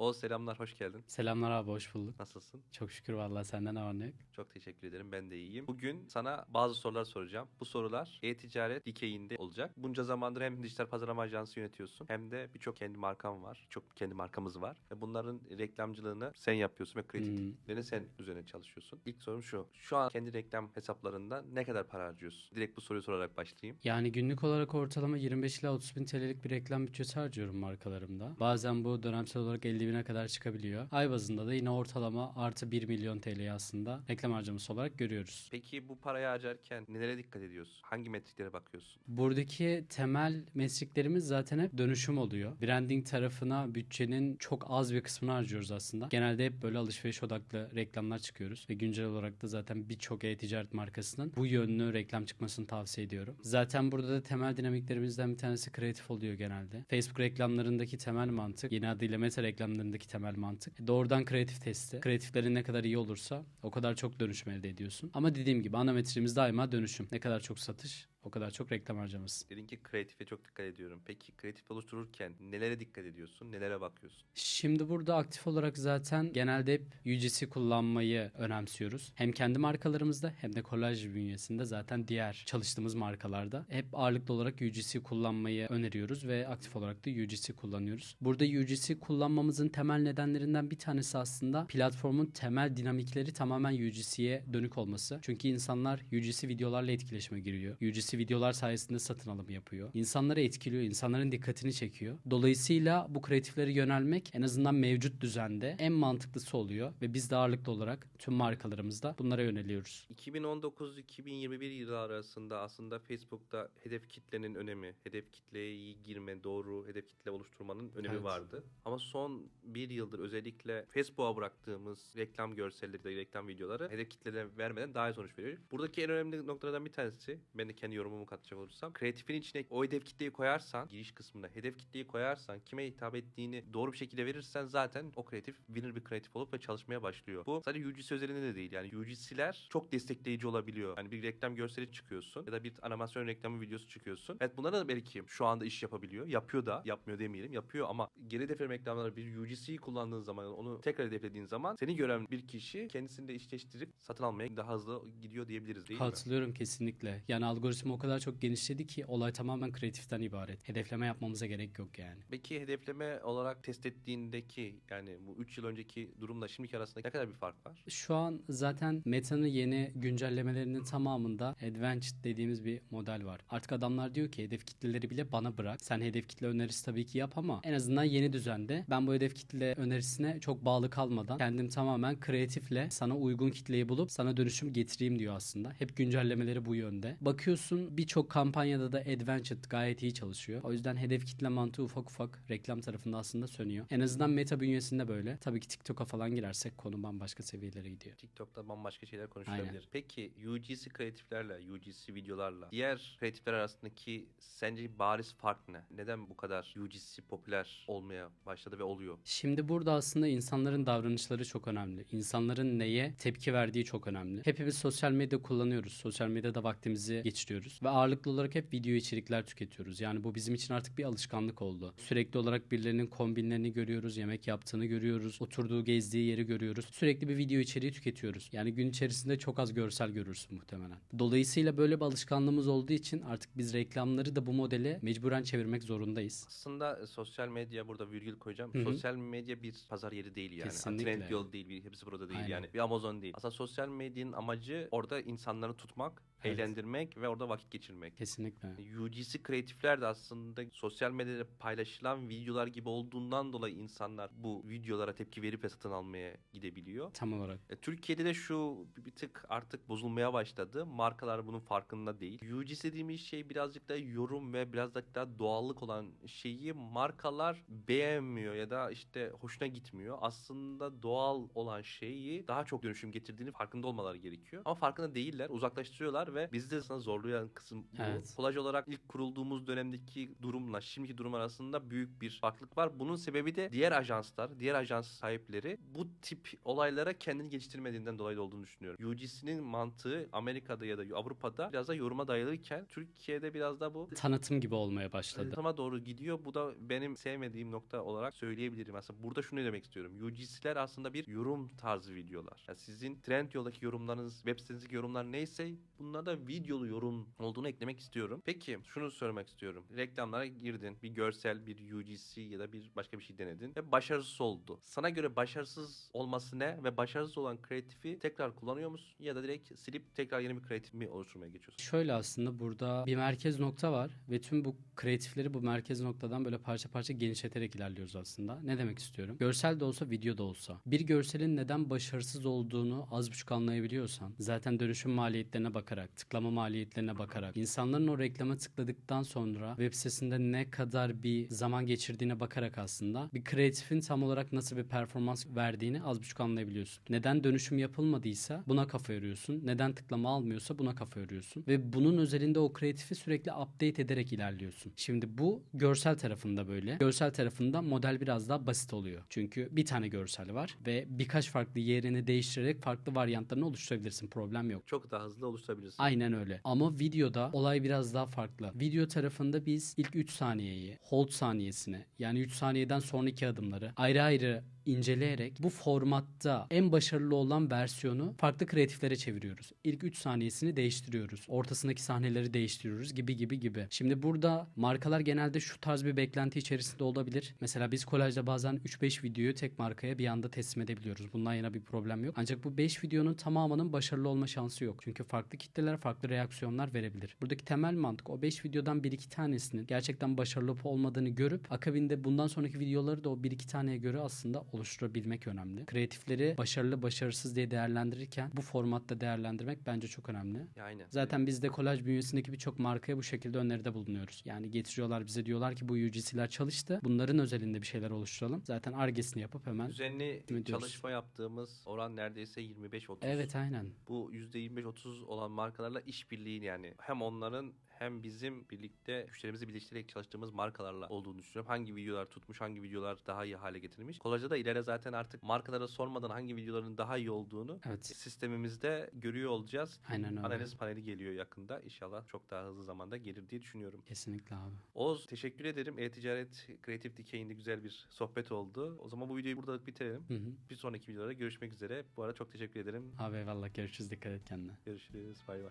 O selamlar, hoş geldin. Selamlar abi hoş bulduk. Nasılsın? Çok şükür vallahi senden ne var ne yok. Çok teşekkür ederim. Ben de iyiyim. Bugün sana bazı sorular soracağım. Bu sorular e-ticaret dikeyinde olacak. Bunca zamandır hem dijital pazarlama ajansı yönetiyorsun hem de birçok kendi markam var. Çok kendi markamız var. Ve bunların reklamcılığını sen yapıyorsun ve kreatifliklerini sen üzerine çalışıyorsun. İlk sorum şu. Şu an kendi reklam hesaplarında ne kadar para harcıyorsun? Direkt bu soruyu sorarak başlayayım. Yani günlük olarak ortalama 25 ila 30 bin TL'lik bir reklam bütçesi harcıyorum markalarımda. Bazen bu dönemsel olarak 50 bine kadar çıkabiliyor. Ay bazında da yine ortalama artı 1 milyon TL'yi aslında reklam harcaması olarak görüyoruz. Peki bu parayı harcarken nelere dikkat ediyorsun? Hangi metriklere bakıyorsun? Buradaki temel mesleklerimiz zaten hep dönüşüm oluyor. Branding tarafına bütçenin çok az bir kısmını harcıyoruz aslında. Genelde hep böyle alışveriş odaklı reklamlar çıkıyoruz. Ve güncel olarak da zaten birçok e-ticaret markasının bu yönlü reklam çıkmasını tavsiye ediyorum. Zaten burada da temel dinamiklerimizden bir tanesi kreatif oluyor genelde. Facebook reklamlarındaki temel mantık, yeni adıyla meta reklamlarındaki temel mantık. Doğrudan kreatif testi. Kreatiflerin ne kadar iyi olursa o kadar çok dönüşüm elde ediyorsun. Ama dediğim gibi ana metrimiz daima dönüşüm. Ne kadar çok satış, o kadar çok reklam harcaması. Dedin ki kreatife çok dikkat ediyorum. Peki kreatif oluştururken nelere dikkat ediyorsun? Nelere bakıyorsun? Şimdi burada aktif olarak zaten genelde hep UGC kullanmayı önemsiyoruz. Hem kendi markalarımızda hem de kolaj bünyesinde zaten diğer çalıştığımız markalarda hep ağırlıklı olarak UGC kullanmayı öneriyoruz ve aktif olarak da UGC kullanıyoruz. Burada UGC kullanmamızın temel nedenlerinden bir tanesi aslında platformun temel dinamikleri tamamen UGC'ye dönük olması. Çünkü insanlar UGC videolarla etkileşime giriyor. UGC videolar sayesinde satın alım yapıyor. İnsanları etkiliyor, insanların dikkatini çekiyor. Dolayısıyla bu kreatiflere yönelmek en azından mevcut düzende en mantıklısı oluyor ve biz de ağırlıklı olarak tüm markalarımızda bunlara yöneliyoruz. 2019-2021 yılı arasında aslında Facebook'ta hedef kitlenin önemi, hedef kitleye girme, doğru hedef kitle oluşturmanın önemi Evet. vardı. Ama son bir yıldır özellikle Facebook'a bıraktığımız reklam görselleri, reklam videoları hedef kitleden vermeden daha iyi sonuç veriyor. Buradaki en önemli noktalardan bir tanesi, ben de kendi yorumumu katacak olursam, kreatifin içine o hedef kitleyi koyarsan, giriş kısmında hedef kitleyi koyarsan, kime hitap ettiğini doğru bir şekilde verirsen zaten o kreatif winner bir kreatif olup ve çalışmaya başlıyor. Bu sadece UGC özelinde de değil. Yani UGC'ler çok destekleyici olabiliyor. Hani bir reklam görseli çıkıyorsun ya da bir animasyon reklamı videosu çıkıyorsun. Evet bunlar da belki şu anda iş yapabiliyor. Yapıyor da. Yapmıyor demeyelim. Yapıyor ama geri hedefleme reklamları bir UGC'yi kullandığın zaman onu tekrar hedeflediğin zaman seni gören bir kişi kendisini de işleştirip satın almaya daha hızlı gidiyor diyebiliriz değil mi? Katılıyorum kesinlikle. Yani algoritma o kadar çok genişledi ki olay tamamen kreatiften ibaret. Hedefleme yapmamıza gerek yok yani. Peki hedefleme olarak test ettiğindeki yani bu 3 yıl önceki durumla şimdiki arasında ne kadar bir fark var? Şu an zaten Meta'nın yeni güncellemelerinin tamamında Advanced dediğimiz bir model var. Artık adamlar diyor ki hedef kitleleri bile bana bırak. Sen hedef kitle önerisi tabii ki yap ama en azından yeni düzende ben bu hedef kitle önerisine çok bağlı kalmadan kendim tamamen kreatifle sana uygun kitleyi bulup sana dönüşüm getireyim diyor aslında. Hep güncellemeleri bu yönde. Bakıyorsun birçok kampanyada da Advanced gayet iyi çalışıyor. O yüzden hedef kitle mantığı ufak ufak reklam tarafında aslında sönüyor. En azından Meta bünyesinde böyle. Tabii ki TikTok'a falan girersek konu bambaşka seviyelere gidiyor. TikTok'ta bambaşka şeyler konuşulabilir. Aynen. Peki UGC kreatiflerle, UGC videolarla diğer kreatifler arasındaki sence bariz fark ne? Neden bu kadar UGC popüler olmaya başladı ve oluyor? Şimdi burada aslında insanların davranışları çok önemli. İnsanların neye tepki verdiği çok önemli. Hepimiz sosyal medya kullanıyoruz. Sosyal medyada vaktimizi geçiriyoruz. Ve ağırlıklı olarak hep video içerikler tüketiyoruz. Yani bu bizim için artık bir alışkanlık oldu. Sürekli olarak birilerinin kombinlerini görüyoruz. Yemek yaptığını görüyoruz. Oturduğu gezdiği yeri görüyoruz. Sürekli bir video içeriği tüketiyoruz. Yani gün içerisinde çok az görsel görürsün muhtemelen. Dolayısıyla böyle bir alışkanlığımız olduğu için artık biz reklamları da bu modele mecburen çevirmek zorundayız. Aslında e, sosyal medya burada virgül koyacağım. Hı hı. Sosyal medya bir pazar yeri değil yani. Kesinlikle. Trendyol değil, bir hepsi burada değil Aynen. yani. Bir Amazon değil. Aslında sosyal medyanın amacı orada insanları tutmak, Evet. eğlendirmek ve orada vakit geçirmek. Kesinlikle. UGC kreatifler de aslında sosyal medyada paylaşılan videolar gibi olduğundan dolayı insanlar bu videolara tepki verip ve satın almaya gidebiliyor. Tam olarak. E, Türkiye'de de şu bir- tık artık bozulmaya başladı. Markalar bunun farkında değil. UGC dediğimiz şey birazcık da yorum ve biraz da daha doğallık olan şeyi markalar beğenmiyor ya da işte hoşuna gitmiyor. Aslında doğal olan şeyi daha çok dönüşüm getirdiğini farkında olmaları gerekiyor. Ama farkında değiller, uzaklaştırıyorlar ve bizi de sana zorluyor olan kısım bu. Evet. Kolaj olarak ilk kurulduğumuz dönemdeki durumla şimdiki durum arasında büyük bir farklılık var. Bunun sebebi de diğer ajanslar, diğer ajans sahipleri bu tip olaylara kendini geliştirmediğinden dolayı olduğunu düşünüyorum. UGC'nin mantığı Amerika'da ya da Avrupa'da biraz da yoruma dayalıyken Türkiye'de biraz da bu Tanıtım gibi olmaya başladı. Tanıtıma doğru gidiyor. Bu da benim sevmediğim nokta olarak söyleyebilirim. Aslında burada şunu demek istiyorum. UGC'ler aslında bir yorum tarzı videolar. Yani sizin Trendyol'daki yorumlarınız, web sitenizdeki yorumlar neyse bunlar da videolu yorum olduğunu eklemek istiyorum. Peki şunu söylemek istiyorum. Reklamlara girdin. Bir görsel, bir UGC ya da bir başka bir şey denedin ve başarısız oldu. Sana göre başarısız olması ne ve başarısız olan kreatifi tekrar kullanıyor musun ya da direkt silip tekrar yeni bir kreatif mi oluşturmaya geçiyorsun? Şöyle aslında burada bir merkez nokta var ve tüm bu kreatifleri bu merkez noktadan böyle parça parça genişleterek ilerliyoruz aslında. Ne demek istiyorum? Görsel de olsa video da olsa. Bir görselin neden başarısız olduğunu az buçuk anlayabiliyorsan zaten dönüşüm maliyetlerine bakarak, tıklama maliyetlerine bakarak, insanların o reklama tıkladıktan sonra web sitesinde ne kadar bir zaman geçirdiğine bakarak aslında bir kreatifin tam olarak nasıl bir performans verdiğini az buçuk anlayabiliyorsun. Neden dönüşüm yapılmadıysa buna kafa yoruyorsun. Neden tıklama almıyorsa buna kafa yoruyorsun. Ve bunun özelinde o kreatifi sürekli update ederek ilerliyorsun. Şimdi bu görsel tarafında böyle. Görsel tarafında model biraz daha basit oluyor. Çünkü bir tane görsel var ve birkaç farklı yerini değiştirerek farklı varyantlarını oluşturabilirsin. Problem yok. Çok daha hızlı oluşturabilirsin. Aynen öyle. Ama videoda olay biraz daha farklı. Video tarafında biz ilk 3 saniyeyi, hold saniyesini yani 3 saniyeden sonraki adımları ayrı ayrı inceleyerek bu formatta en başarılı olan versiyonu farklı kreatiflere çeviriyoruz. İlk 3 saniyesini değiştiriyoruz. Ortasındaki sahneleri değiştiriyoruz gibi gibi gibi. Şimdi burada markalar genelde şu tarz bir beklenti içerisinde olabilir. Mesela biz kolajda bazen 3-5 videoyu tek markaya bir anda teslim edebiliyoruz. Bundan yana bir problem yok. Ancak bu 5 videonun tamamının başarılı olma şansı yok. Çünkü farklı kitleler farklı reaksiyonlar verebilir. Buradaki temel mantık o 5 videodan 1-2 tanesinin gerçekten başarılı olup olmadığını görüp akabinde bundan sonraki videoları da o 1-2 taneye göre aslında oluşturabilmek önemli. Kreatifleri başarılı başarısız diye değerlendirirken bu formatta değerlendirmek bence çok önemli. Aynen. Zaten biz de kolaj bünyesindeki birçok markaya bu şekilde öneride bulunuyoruz. Yani getiriyorlar bize diyorlar ki bu UGC'ler çalıştı. Bunların özelinde bir şeyler oluşturalım. Zaten argesini yapıp hemen Düzenli çalışma yaptığımız oran neredeyse 25-30. Evet aynen. Bu %25-30 olan markalarla işbirliği yani hem onların hem bizim birlikte güçlerimizi birleştirerek çalıştığımız markalarla olduğunu düşünüyorum. Hangi videolar tutmuş, hangi videolar daha iyi hale getirilmiş. Kolajda da ileride zaten artık markalara sormadan hangi videoların daha iyi olduğunu Evet. sistemimizde görüyor olacağız. Aynen öyle. Analiz paneli geliyor yakında. İnşallah çok daha hızlı zamanda gelir diye düşünüyorum. Kesinlikle abi. Oğuz teşekkür ederim. E-ticaret kreatif dikeyinde güzel bir sohbet oldu. O zaman bu videoyu burada bitirelim. Hı hı. Bir sonraki videoda görüşmek üzere. Bu arada çok teşekkür ederim. Abi eyvallah görüşürüz dikkat et kendine. Görüşürüz. Bay bay.